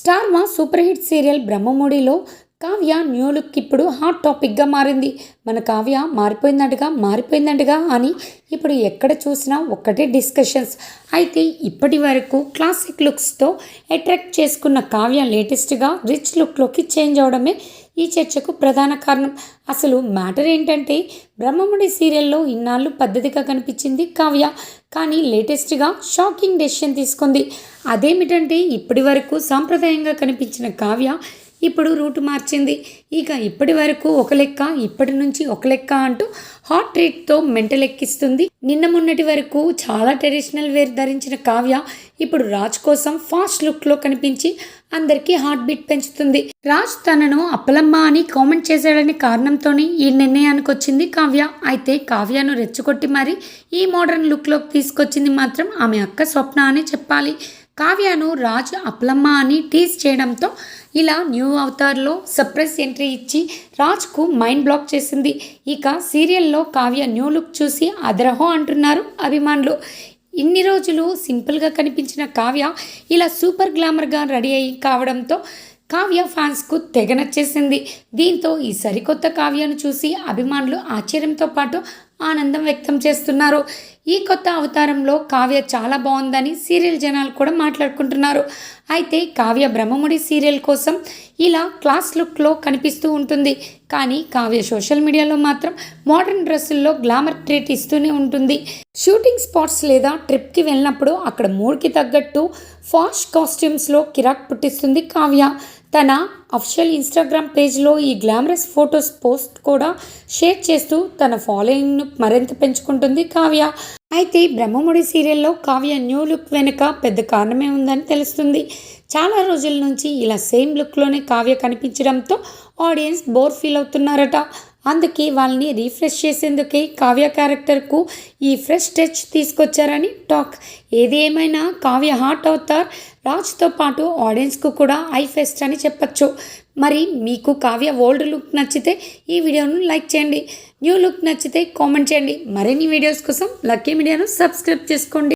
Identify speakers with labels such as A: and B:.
A: Star Maa super hit serial బ్రహ్మముడిలో Kavya new look ఇప్పుడు hot టాపిక్గా మారింది. మన కావ్య మారిపోయిందంటగా మారిపోయిందంటగా అని ఇప్పుడు ఎక్కడ చూసినా ఒక్కటే డిస్కషన్స్. అయితే ఇప్పటి వరకు క్లాసిక్ లుక్స్తో అట్రాక్ట్ చేసుకున్న కావ్య లేటెస్ట్గా రిచ్ లుక్లోకి చేంజ్ అవడమే ఈ చర్చకు ప్రధాన కారణం. అసలు మ్యాటర్ ఏంటంటే బ్రహ్మముడి సీరియల్లో ఇన్నాళ్ళు పద్ధతిగా కనిపించింది కావ్య. కానీ లేటెస్ట్గా షాకింగ్ డెసిషన్ తీసుకుంది. అదేమిటంటే ఇప్పటి వరకు సాంప్రదాయంగా కనిపించిన కావ్య ఇప్పుడు రూటు మార్చింది. ఇక ఇప్పటి వరకు ఒక లెక్క ఇప్పటి నుంచి ఒక లెక్క అంటూ హాట్ రేట్తో మెంటల్ ఎక్కిస్తుంది నిన్న మొన్నటి వరకు చాలా ట్రెడిషనల్ వేర్ ధరించిన కావ్య ఇప్పుడు రాజ్ కోసం ఫాస్ట్ లుక్లో కనిపించి అందరికీ హార్ట్ బీట్ పెంచుతుంది. రాజ్ తనను అప్పలమ్మ అని కామెంట్ చేశాడనే కారణంతోనే ఈ నిర్ణయానికి వచ్చింది కావ్య. అయితే కావ్యను రెచ్చగొట్టి మరి ఈ మోడర్న్ లుక్లోకి తీసుకొచ్చింది మాత్రం ఆమె అక్క స్వప్న అని చెప్పాలి. కావ్యను రాజ్ అప్లమ్మ అని టీజ్ చేయడంతో ఇలా న్యూ అవతార్లో సర్ప్రైజ్ ఎంట్రీ ఇచ్చి రాజ్కు మైండ్ బ్లాక్ చేసింది. ఇక సీరియల్లో కావ్య న్యూ లుక్ చూసి అదరహో అంటున్నారు అభిమానులు. ఇన్ని రోజులు సింపుల్గా కనిపించిన కావ్య ఇలా సూపర్ గ్లామర్గా రెడీ అయ్యి కావడంతో కావ్య ఫ్యాన్స్కు తెగ నచ్చేసింది. దీంతో ఈ సరికొత్త కావ్యను చూసి అభిమానులు ఆశ్చర్యంతో పాటు ఆనందం వ్యక్తం చేస్తున్నారు. ఈ కొత్త అవతారంలో కావ్య చాలా బాగుందని సీరియల్ జనాలు కూడా మాట్లాడుకుంటున్నారు. అయితే కావ్య బ్రహ్మముడి సీరియల్ కోసం ఇలా క్లాస్ లుక్లో కనిపిస్తూ ఉంటుంది. కానీ కావ్య సోషల్ మీడియాలో మాత్రం మోడర్న్ డ్రెస్సుల్లో గ్లామర్ ట్రీట్ ఇస్తూనే ఉంటుంది. షూటింగ్ స్పాట్స్ లేదా ట్రిప్కి వెళ్ళినప్పుడు అక్కడ మూడ్కి తగ్గట్టు ఫాష్ కాస్ట్యూమ్స్లో కిరాక్ పుట్టిస్తుంది కావ్య. తన అఫిషియల్ ఇన్స్టాగ్రామ్ పేజ్లో ఈ గ్లామరస్ ఫొటోస్ పోస్ట్ కూడా షేర్ చేస్తూ తన ఫాలోయింగ్ను మరింత పెంచుకుంటుంది కావ్య. అయితే బ్రహ్మముడి సీరియల్లో కావ్య న్యూ లుక్ వెనుక పెద్ద కారణమే ఉందని తెలుస్తుంది. చాలా రోజుల నుంచి ఇలా సేమ్ లుక్లోనే కావ్య కనిపించడంతో ఆడియన్స్ బోర్ ఫీల్ అవుతున్నారట. అందుకే వాళ్ళని రీఫ్రెష్ చేసేందుకే కావ్య క్యారెక్టర్కు ఈ ఫ్రెష్ టచ్ తీసుకొచ్చారని టాక్. ఏది ఏమైనా కావ్య హాట్ అవుతార్ రాజ్తో పాటు ఆడియన్స్కు కూడా ఐ ఫెస్ట్ అని చెప్పచ్చు. మరి మీకు కావ్య ఓల్డ్ లుక్ నచ్చితే ఈ వీడియోను లైక్ చేయండి. న్యూ లుక్ నచ్చితే కామెంట్ చేయండి. మరిన్ని వీడియోస్ కోసం లక్కీ మీడియాను సబ్స్క్రైబ్ చేసుకోండి.